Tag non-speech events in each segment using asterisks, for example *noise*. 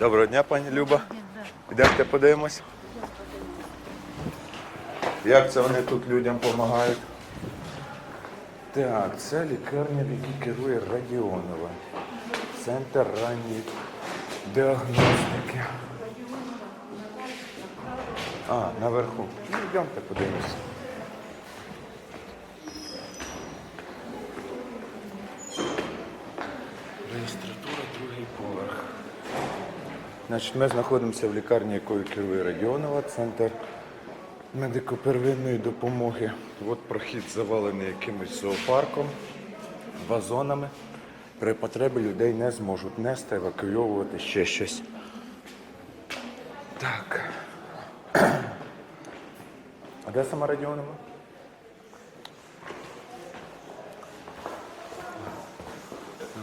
Доброго дня, пані Люба. Ідемте подивимось. Як це вони тут людям допомагають? Так, це лікарня, в якій керує Радіонова. Центр ранньої діагностики. А, наверху. Ну, йдемте подивимося. Реєстратура, другий поверх. Значить, ми знаходимося в лікарні, якою керує Радіонова, центр медико-первинної допомоги. От прохід завалений якимось зоопарком, вазонами. При потребі людей не зможуть нести, евакуйовувати ще щось. Так. *clears throat* А де сама Радіонова?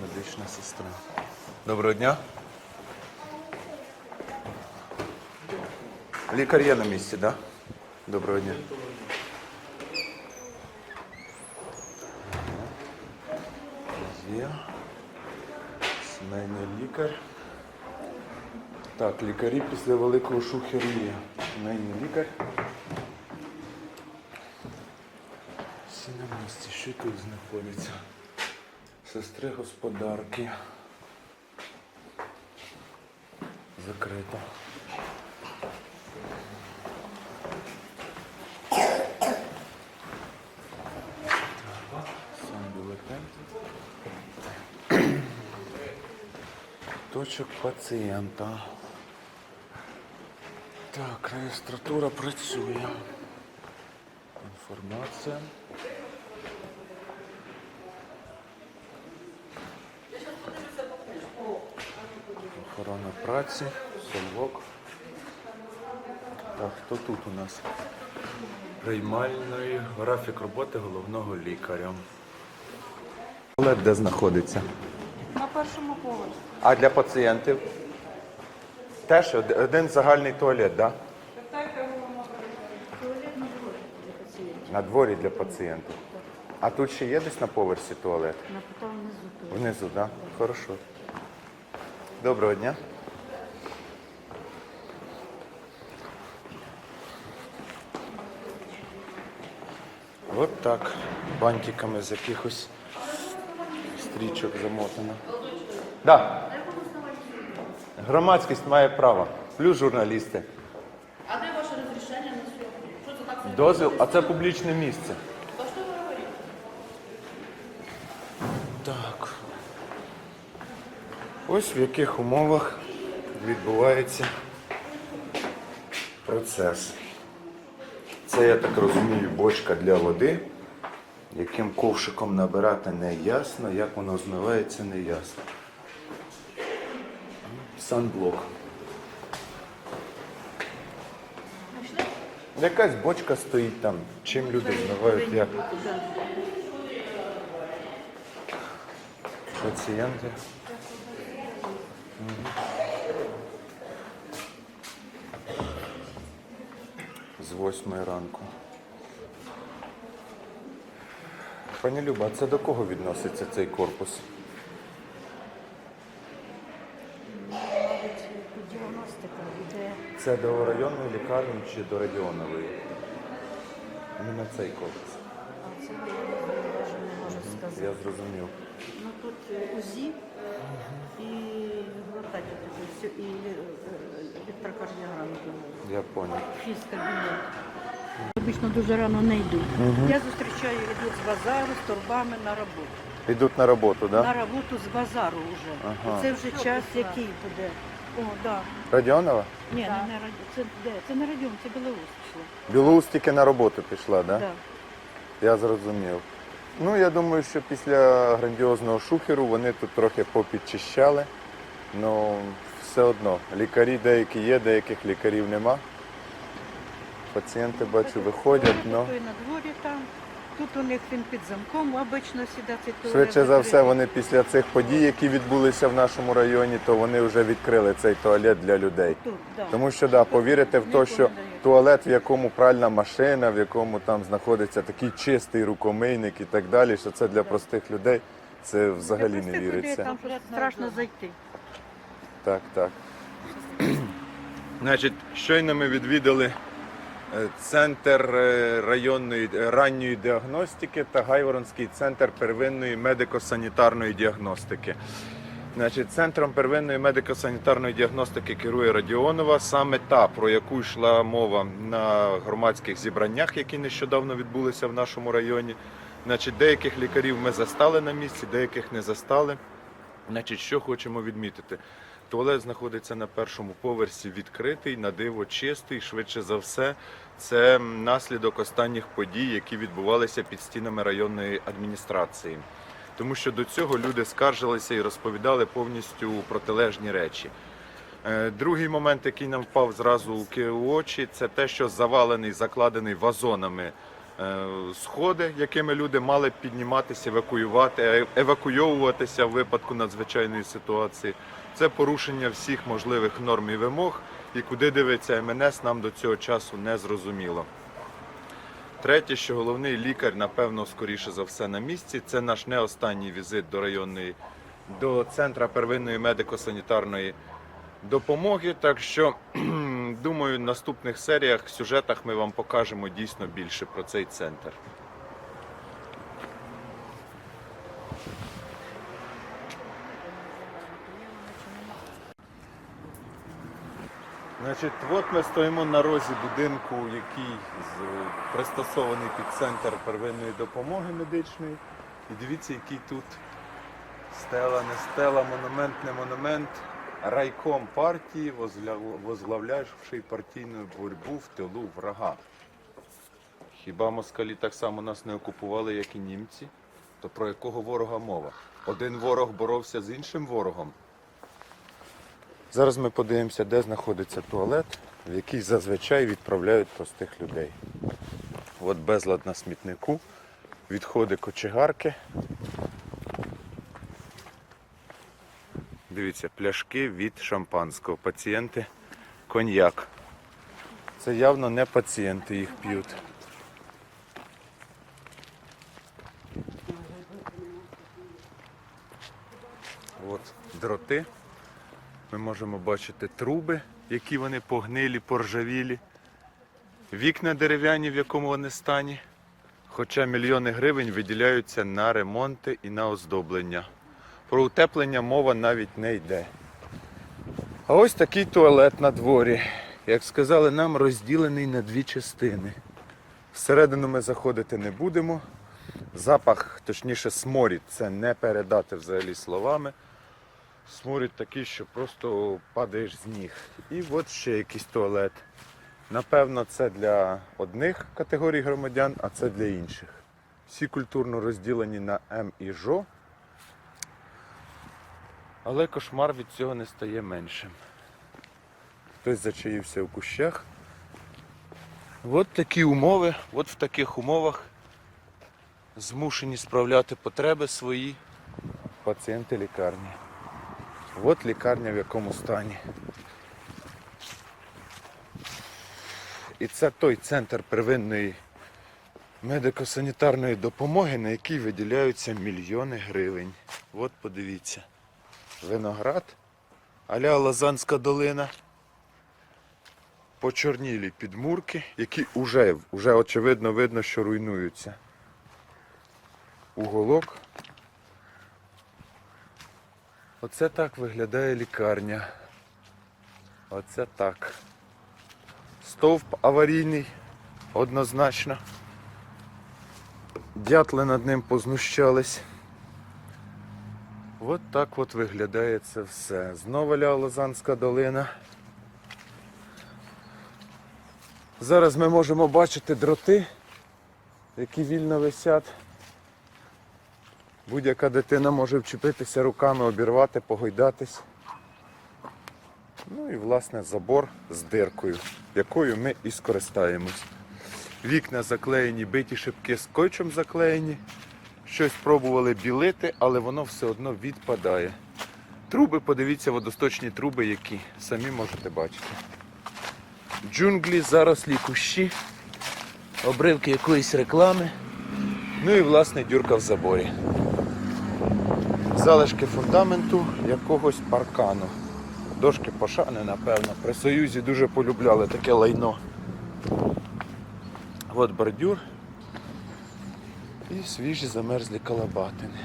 Медична сестра. Доброго дня. Лікар є на місці, так? Да? Доброго дня. Є. Сімейний лікар. Так, лікарі після великого шухеру є. Сімейний лікар. Всі на місці. Що тут знаходиться? Сестри господарки. Закрито. Точок пацієнта. Так, реєстратура працює. Інформація. Охорона праці, совок. Так, хто тут у нас? Приймальної графік роботи головного лікаря. Туалет де знаходиться? На першому поверсі. А для пацієнтів? Теж один загальний туалет, так? На дворі для пацієнтів. На. А тут ще є десь на поверсі туалет? Напитав внизу. Внизу, так? Да? Хорошо. Доброго дня. От так. Бантиками з якихось стрічок замотано. Да. Громадськість має право. Плюс журналісти. А де ваше розрішення на зйомку? Що це так? Дозвіл, а це публічне місце. То що ви говорите? Так. Ось в яких умовах відбувається процес. Це, я так розумію, бочка для води, яким ковшиком набирати не ясно, як воно змивається, не ясно. Санблок. Якась бочка стоїть там, чим люди змивають, як пацієнти. З восьмої ранку. Пані Люба, а це до кого відноситься цей корпус? Мабуть, діагностика йде. Це до районної лікарні чи до радіонової? Іменно цей корпус. А це я не можу сказати. Я зрозумів. Ну тут е, УЗІ і глотатель такий, все, і е, електрокардіограму. Я понял. Фізкабінет. Обично дуже рано не йдуть. Я зустрічаю, йдуть з базару, з торбами на роботу. Йдуть на роботу, так? На роботу з базару вже. Ага. Це вже час, який буде. О, да. Радіонова? Ні, не на радіо. Це де? Це на радіо, це Білоус пішло. Білоус тільки на роботу пішла, так? Да? Да. Я зрозумів. Ну, я думаю, що після грандіозного шухеру вони тут трохи попідчищали. Ну, все одно. Лікарі деякі є, деяких лікарів нема. Пацієнти, бачу, виходять, ну Той на дворі там. Тут у них він під замком, обично сюди цей швидше за все, вони після цих подій, які відбулися в нашому районі, то вони вже відкрили цей туалет для людей. Тут, да. Тому що да, повірите в те, що туалет, в якому пральна машина, в якому там знаходиться такий чистий рукомийник і так далі, що це для простих людей, це взагалі Для не віриться. Там страшно зайти. Так, так. Значить, щойно ми відвідали центр е, районної е, ранньої діагностики та Гайворонський центр первинної медико-санітарної діагностики. Значить, центром первинної медико-санітарної діагностики керує Радіонова, саме та, про яку йшла мова на громадських зібраннях, які нещодавно відбулися в нашому районі. Значить, деяких лікарів ми застали на місці, деяких не застали. Значить, що хочемо відмітити? Туалет знаходиться на першому поверсі відкритий, на диво чистий. Швидше за все, це наслідок останніх подій, які відбувалися під стінами районної адміністрації. Тому що до цього люди скаржилися і розповідали повністю протилежні речі. Е, Другий момент, який нам впав зразу у очі, це те, що завалений, закладений вазонами е, сходи, якими люди мали підніматися, евакуювати, е, евакуйовуватися в випадку надзвичайної ситуації. Це порушення всіх можливих норм і вимог, і куди дивиться МНС, нам до цього часу не зрозуміло. Третє, що головний лікар, напевно, скоріше за все на місці. Це наш не останній візит до районної до центра первинної медико-санітарної допомоги. Так що думаю, в наступних серіях, сюжетах ми вам покажемо дійсно більше про цей центр. Значить, от ми стоїмо на розі будинку, який пристосований під центр первинної допомоги медичної. І дивіться, який тут стела, не стела, монумент, не монумент. Райком партії, возглавлявший партійну боротьбу в тилу врага. Хіба москалі так само нас не окупували, як і німці? То про якого ворога мова? Один ворог боровся з іншим ворогом. Зараз ми подивимося, де знаходиться туалет, в який зазвичай відправляють простих людей. От безлад на смітнику, відходи кочегарки. Дивіться, пляшки від шампанського. Пацієнти коньяк. Це явно не пацієнти їх п'ють. От дроти. Ми можемо бачити труби, які вони погнилі, поржавілі. Вікна дерев'яні, в якому вони стані. Хоча мільйони гривень виділяються на ремонти і на оздоблення. Про утеплення мова навіть не йде. А ось такий туалет на дворі. Як сказали нам, розділений на дві частини. Всередину ми заходити не будемо. Запах, точніше, сморід, це не передати взагалі словами. Сморід такий, що просто падаєш з ніг. І от ще якийсь туалет. Напевно, це для одних категорій громадян, а це для інших. Всі культурно розділені на М і ЖО. Але кошмар від цього не стає меншим. Хтось зачаївся в кущах. От такі умови, от в таких умовах змушені справляти потреби свої пацієнти лікарні. От лікарня в якому стані. І це той центр первинної медико-санітарної допомоги, на який виділяються мільйони гривень. От подивіться. Виноград, аля Лазанська долина. Почорнілі підмурки, які вже, вже очевидно видно, що руйнуються. Уголок Оце так виглядає лікарня. Оце так. Стовп аварійний, однозначно. Дятли над ним познущались. От так от виглядає це все. Знову ля Лозанська долина. Зараз ми можемо бачити дроти, які вільно висять. Будь-яка дитина може вчепитися руками, обірвати, погойдатись. Ну і власне забор з диркою, якою ми і скористаємось. Вікна заклеєні, биті шибки скотчем заклеєні. Щось пробували білити, але воно все одно відпадає. Труби, подивіться, водосточні труби, які самі можете бачити. Джунглі, зарослі кущі, обривки якоїсь реклами. Ну і власне дюрка в заборі залишки фундаменту якогось паркану. дошки пошани, напевно. При Союзі дуже полюбляли таке лайно. От бордюр і свіжі замерзлі калабатини.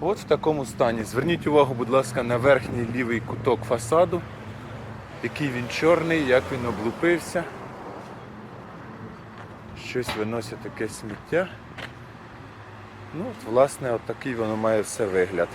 От в такому стані. Зверніть увагу, будь ласка, на верхній лівий куток фасаду, який він чорний, як він облупився. Щось виносить таке сміття. Ну, от, власне, от такий воно має все вигляд.